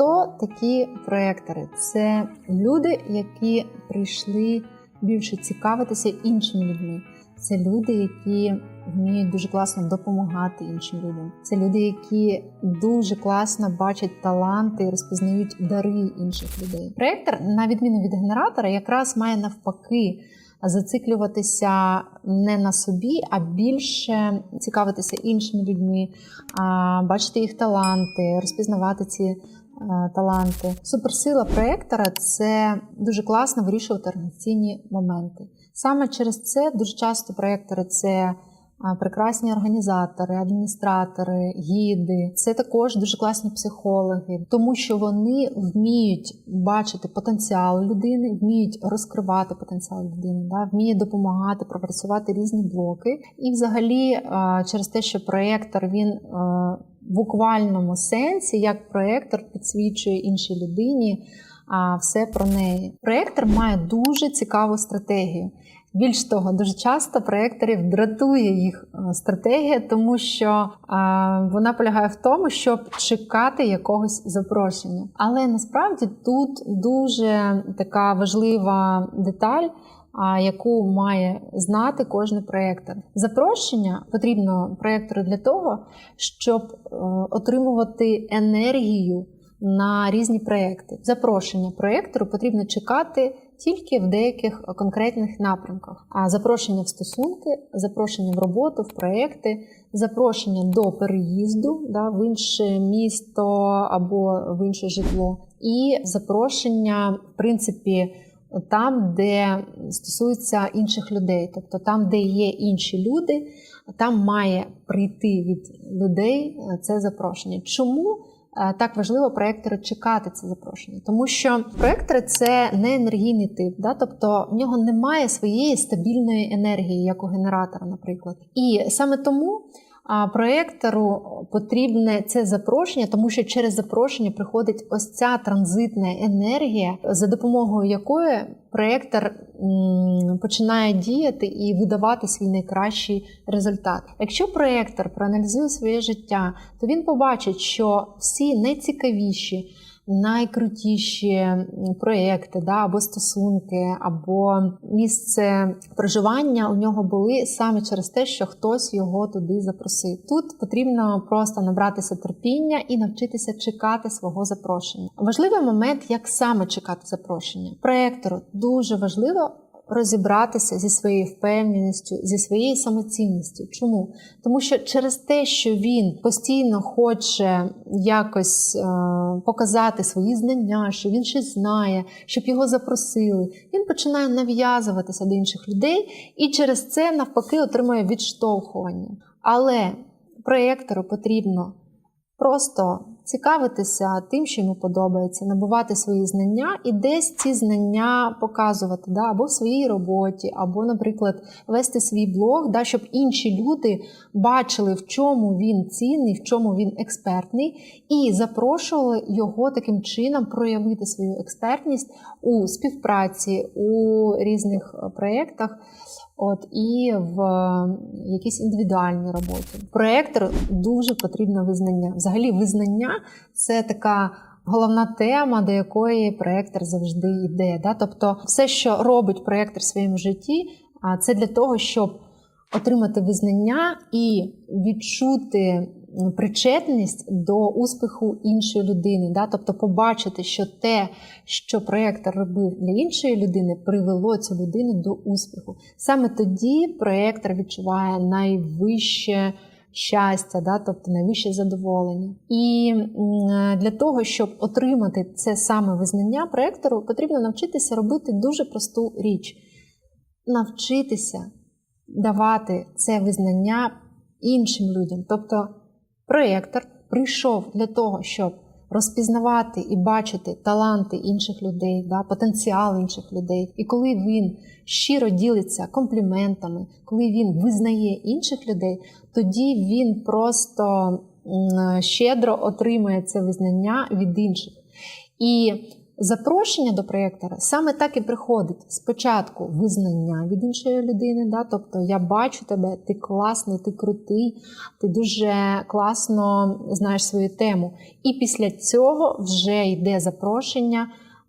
Хто такі проектори? Це люди, які прийшли більше цікавитися іншими людьми. Це люди, які вміють дуже класно допомагати іншим людям. Це люди, які дуже класно бачать таланти і розпізнають дари інших людей. Проектор, на відміну від генератора, якраз має навпаки зациклюватися не на собі, а більше цікавитися іншими людьми, бачити їх таланти, розпізнавати ці таланти. Суперсила проектора це дуже класно вирішувати організаційні моменти. Саме через це дуже часто проектори це прекрасні організатори, адміністратори, гіди. Це також дуже класні психологи, тому що вони вміють бачити потенціал людини, вміють розкривати потенціал людини, да, вміють допомагати пропрацювати різні блоки. І, взагалі, через те, що проектор він буквальному сенсі, як проектор підсвічує іншій людині. А все про неї. Проектор має дуже цікаву стратегію. Більш того, дуже часто проекторів дратує їх е, стратегія, тому що е, вона полягає в тому, щоб чекати якогось запрошення. Але насправді тут дуже така важлива деталь. Яку має знати кожен проєктор. Запрошення потрібно проєктору для того, щоб е, отримувати енергію на різні проекти. Запрошення проєктору потрібно чекати тільки в деяких конкретних напрямках. А запрошення в стосунки, запрошення в роботу, в проекти, запрошення до переїзду да, в інше місто або в інше житло, і запрошення, в принципі. Там, де стосується інших людей, тобто там, де є інші люди, там має прийти від людей це запрошення. Чому Е, так важливо проектори чекати це запрошення, тому що проектори це не енергійний тип, да? тобто в нього немає своєї стабільної енергії, як у генератора, наприклад. І саме тому. А проектору потрібне це запрошення, тому що через запрошення приходить ось ця транзитна енергія, за допомогою якої проектор починає діяти і видавати свій найкращий результат. Якщо проектор проаналізує своє життя, то він побачить, що всі найцікавіші найкрутіші проекти, да, або стосунки, або місце проживання у нього були саме через те, що хтось його туди запросив. Тут потрібно просто набратися терпіння і навчитися чекати свого запрошення. Важливий момент, як саме чекати запрошення. Проектору дуже важливо розібратися зі своєю впевненістю, зі своєю самоцінністю. Чому? Тому що через те, що він постійно хоче якось е, показати свої знання, що він щось знає, щоб його запросили, він починає нав'язуватися до інших людей і через це навпаки отримує відштовхування. Але проєктору потрібно просто цікавитися тим, що йому подобається, набувати свої знання і десь ці знання показувати, да, або в своїй роботі, або, наприклад, вести свій блог, да, щоб інші люди бачили, в чому він цінний, в чому він експертний, і запрошували його таким чином проявити свою експертність у співпраці у різних проєктах. От і в якійсь індивідуальній роботі. Проєктор дуже потрібно визнання. Взагалі, визнання це така головна тема, до якої проєктор завжди йде. Да? Тобто, все, що робить проєктор в своєму житті, це для того, щоб отримати визнання і відчути причетність до успіху іншої людини, да? тобто побачити, що те, що проєктор робив для іншої людини, привело цю людину до успіху. Саме тоді проєктор відчуває найвище щастя, да? тобто найвище задоволення. І для того, щоб отримати це саме визнання проєктору, потрібно навчитися робити дуже просту річ. Навчитися давати це визнання іншим людям. Тобто проєктор прийшов для того, щоб розпізнавати і бачити таланти інших людей, да, потенціал інших людей. І коли він щиро ділиться компліментами, коли він визнає інших людей, тоді він просто щедро отримує це визнання від інших. І Запрошення до проєктора саме так і приходить. Спочатку визнання від іншої людини, да? тобто я бачу тебе, ти класний, ти крутий, ти дуже класно знаєш свою тему. І після цього вже йде запрошення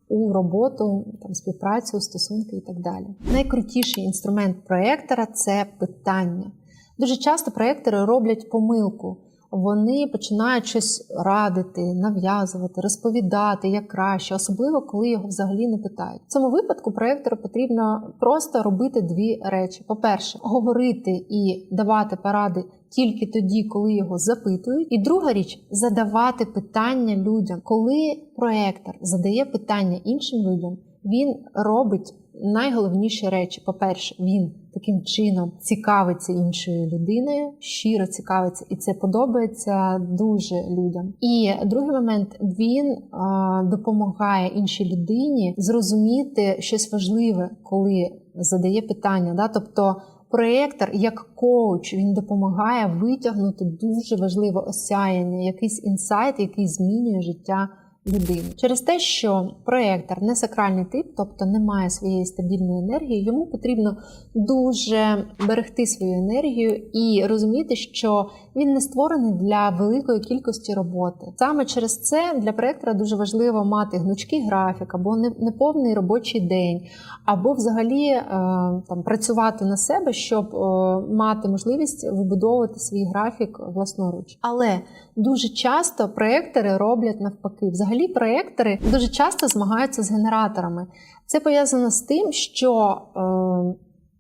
у роботу, там, співпрацю, стосунки і так далі. Найкрутіший інструмент проєктора це питання. Дуже часто проєктори роблять помилку. Вони починають щось радити, нав'язувати, розповідати як краще, особливо коли його взагалі не питають. В цьому випадку проєктору потрібно просто робити дві речі: по-перше, говорити і давати поради тільки тоді, коли його запитують. І друга річ задавати питання людям. Коли проєктор задає питання іншим людям, він робить найголовніші речі. По-перше, він таким чином цікавиться іншою людиною, щиро цікавиться, і це подобається дуже людям. І другий момент він а, допомагає іншій людині зрозуміти щось важливе, коли задає питання. Да? Тобто проєктор як коуч він допомагає витягнути дуже важливе осяяння, якийсь інсайт, який змінює життя людини. Через те, що проєктор не сакральний тип, тобто не має своєї стабільної енергії, йому потрібно дуже берегти свою енергію і розуміти, що він не створений для великої кількості роботи. Саме через це для проєктора дуже важливо мати гнучкий графік або неповний робочий день, або взагалі е, там працювати на себе, щоб е, мати можливість вибудовувати свій графік власноруч. Але дуже часто проєктори роблять навпаки. Взагалі, проєктори дуже часто змагаються з генераторами. Це пов'язано з тим, що е,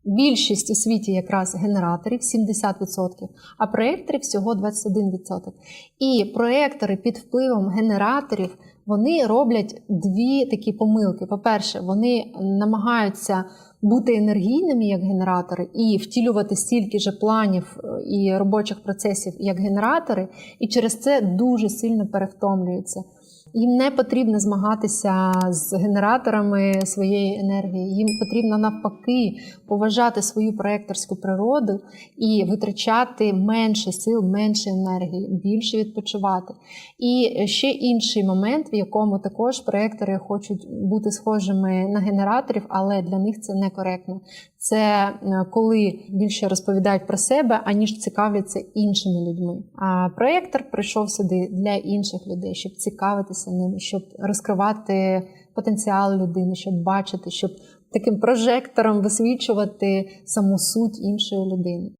більшість у світі якраз генераторів 70%, а проєкторів всього 21%. І проєктори під впливом генераторів вони роблять дві такі помилки. По-перше, вони намагаються бути енергійними як генератори і втілювати стільки ж планів і робочих процесів як генератори, і через це дуже сильно перевтомлюються. Їм не потрібно змагатися з генераторами своєї енергії. Їм потрібно навпаки поважати свою проекторську природу і витрачати менше сил, менше енергії, більше відпочивати. І ще інший момент, в якому також проектори хочуть бути схожими на генераторів, але для них це некоректно. Це коли більше розповідають про себе, аніж цікавляться іншими людьми. А проєктор прийшов сюди для інших людей, щоб цікавитися ними, щоб розкривати потенціал людини, щоб бачити, щоб таким прожектором висвічувати саму суть іншої людини.